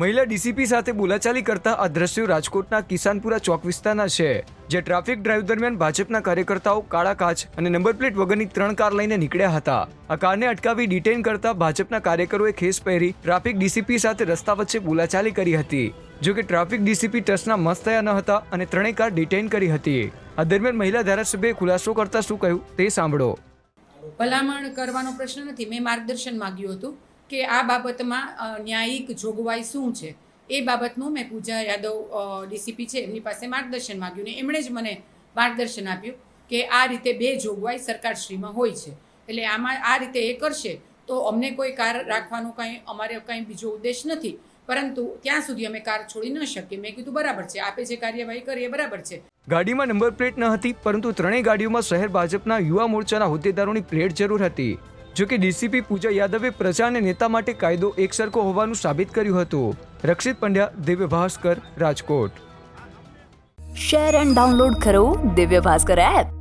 મહિલા ડીસીપી સાથે બોલાચાલી કરતા આ દ્રશ્યો રાજકોટના કિસાનપુરા ચોક વિસ્તારના છે જે ટ્રાફિક ડ્રાઈવ દરમિયાન ભાજપના કાર્યકર્તાઓ કાળા કાચ અને નંબર પ્લેટ વગરની ત્રણ કાર લઈને નીકળ્યા હતા. આ કારને અટકાવી ડિટેન કરતા ભાજપના કાર્યકરોએ ખેસ પહેરી ટ્રાફિક ડીસીપી સાથે રસ્તા વચ્ચે બોલાચાલી કરી હતી. જો કે ટ્રાફિક ડીસીપી ટસના મસ્ત થયા ન હતા અને ત્રણેય કાર ડિટેન કરી હતી. આ દરમિયાન મહિલા ધારાસભ્યએ ખુલાસો કરતા શું કહ્યું તે સાંભળો. ભલામણ કરવાનો પ્રશ્ન નથી. મેં માર્ગદર્શન માંગ્યું હતું. કે આ બાબતમાં ન્યાયિક જોગવાઈ શું છે? એ બાબતનું મેં પૂજા યાદવ ડીસીપી છે, એમની પાસે માર્ગદર્શન માંગ્યું ને એમણે જ મને માર્ગદર્શન આપ્યું કે આ રીતે બે જોગવાઈ સરકારશ્રીમાં હોય છે. એટલે આમાં આ રીતે એ કરશે તો અમને કોઈ કાર રાખવાનો કાંઈ, અમારે કાંઈ બીજો ઉદ્દેશ નથી. પરંતુ ત્યાં સુધી અમે કાર છોડી ન શકીએ. મેં કીધું, બરાબર છે. આપે જે કાર્યવાહી કરી એ બરાબર છે. ગાડીમાં નંબર પ્લેટ ન હતી, પરંતુ ત્રણેય ગાડીઓમાં શહેર ભાજપના યુવા મોરચાના હોદ્દેદારોની પ્લેટ જરૂર હતી. જો કે ડીસીપી પૂજા યાદવે પ્રજા અને નેતા માટે કાયદો એકસરખો હોવાનું સાબિત કર્યું હતું. Rakshit Pandya, Divya Bhaskar, Rajkot. Share and download કરો દિવ્ય ભાસ્કર એપ.